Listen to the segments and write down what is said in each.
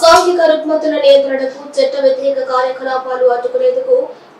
అసాంఘిక రుగ్మతుల నియంత్రణకు చట్ట వ్యతిరేక కార్యకలాపాలు అడ్డుకునేందుకు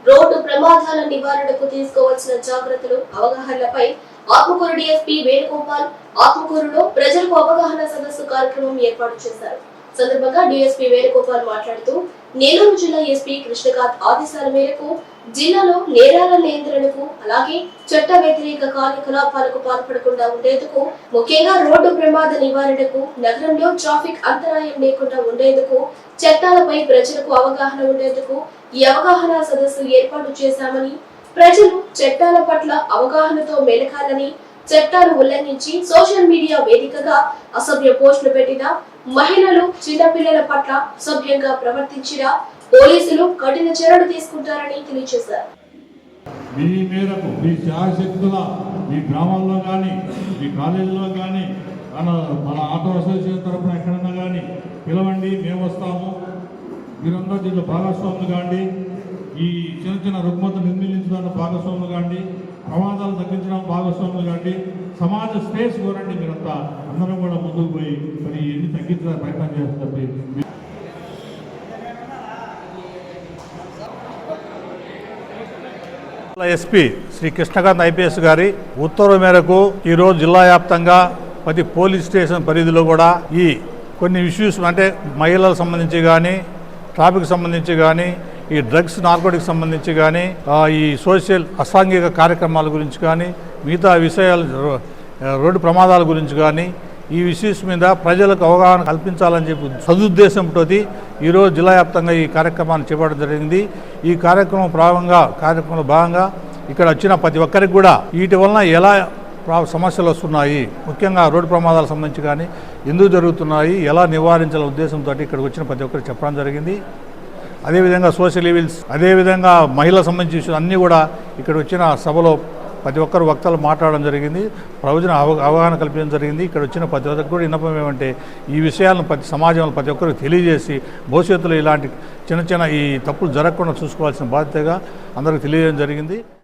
రోడ్డు ప్రమాదాల నివారణకు తీసుకోవాల్సిన జాగ్రత్తలు అవగాహనలపై ఆత్మకూరు డిఎస్పీ వేణుగోపాల్ ఆత్మకూరులో ప్రజలకు అవగాహన సదస్సు కార్యక్రమం ఏర్పాటు చేశారు. సందర్భంగా డిఎస్పీ వేణుగోపాల్ మాట్లాడుతూ నెల్లూరు జిల్లా ఎస్పీ కృష్ణకాంత్ ఆదేశాల మేరకు జిల్లాలో నేరాల నియంత్రణకు అలాగే చట్ట వ్యతిరేక కార్యకలాపాలకు పాల్పడకుండా ఉండేందుకు ముఖ్యంగా రోడ్డు ప్రమాద నివారణకు నగరంలో ట్రాఫిక్ అంతరాయం లేకుండా ఉండేందుకు చట్టాలపై ప్రజలకు అవగాహన ఉండేందుకు ఈ అవగాహన సదస్సు ఏర్పాటు చేశామని ప్రజలు చట్టాల పట్ల అవగాహనతో మెలకాలని చట్టాలు ఉల్లంఘించి సోషల్ మీడియా వేదికగా అసభ్య పోస్టులు పెట్టిన మహిళలు చిన్నపిల్లల పట్ల అసభ్యంగా ప్రవర్తించిన పోలీసులు కఠిన చర్యలు తీసుకుంటారని తెలియజేశారు. మీ మేరకు మీ శాశక్తుల మీ గ్రామాల్లో కానీ మీ కాలేజీలో కానీ మన మన ఆటో అసోసియేషన్ తరఫున ఎక్కడన్నా కానీ పిలవండి మేము వస్తాము. మీరందరూ దీంట్లో భాగస్వాములు కాండి. ఈ చిన్న చిన్న రుగ్మత నిర్మించడానికి భాగస్వాములు కాండి. ప్రమాదాలు తగ్గించడం భాగస్వాములు కాండి సమాజ స్పేస్ కోరండి మీరంతా. అందరం కూడా ముందుకు పోయి మరి ఎన్ని తగ్గించడానికి ప్రయత్నం చేస్తారు ఎస్పీ శ్రీ కృష్ణకాంత్ ఐపీఎస్ గారి ఉత్తర్వు మేరకు ఈరోజు జిల్లా వ్యాప్తంగా ప్రతి పోలీస్ స్టేషన్ పరిధిలో కూడా ఈ కొన్ని ఇష్యూస్ అంటే మహిళలకు సంబంధించి కానీ ట్రాఫిక్ సంబంధించి కానీ ఈ డ్రగ్స్ నార్కోటిక్ సంబంధించి కానీ ఈ సోషల్ అసాంఘిక కార్యక్రమాల గురించి కానీ మిగతా విషయాలు రోడ్డు ప్రమాదాల గురించి కానీ ఈ విషయస్ మీద ప్రజలకు అవగాహన కల్పించాలని చెప్పి సదుద్దేశంతో ఈరోజు జిల్లా వ్యాప్తంగా ఈ కార్యక్రమాన్ని చేపట్టడం జరిగింది. ఈ కార్యక్రమం ప్రారంభంగా కార్యక్రమంలో భాగంగా ఇక్కడ వచ్చిన ప్రతి ఒక్కరికి కూడా వీటి వలన ఎలా ప్రా- సమస్యలు వస్తున్నాయి ముఖ్యంగా రోడ్డు ప్రమాదాలకు సంబంధించి కానీ ఎందుకు జరుగుతున్నాయి ఎలా నివారించాల ఉద్దేశంతో ఇక్కడికి వచ్చిన ప్రతి ఒక్కరికి చెప్పడం జరిగింది. అదేవిధంగా సోషల్ ఈవిల్స్ అదేవిధంగా మహిళలకు సంబంధించిన అన్నీ కూడా ఇక్కడ వచ్చిన సభలో ప్రతి ఒక్కరు వక్తలు మాట్లాడడం జరిగింది. ప్రయోజన అవ అవగాహన కల్పించడం జరిగింది. ఇక్కడ వచ్చిన ప్రతి ఒక్కరికి కూడా విన్నపం ఏమంటే ఈ విషయాలను ప్రతి సమాజంలో ప్రతి ఒక్కరికి తెలియజేసి భవిష్యత్తులో ఇలాంటి చిన్న చిన్న ఈ తప్పులు జరగకుండా చూసుకోవాల్సిన బాధ్యతగా అందరికీ తెలియజేయడం జరిగింది.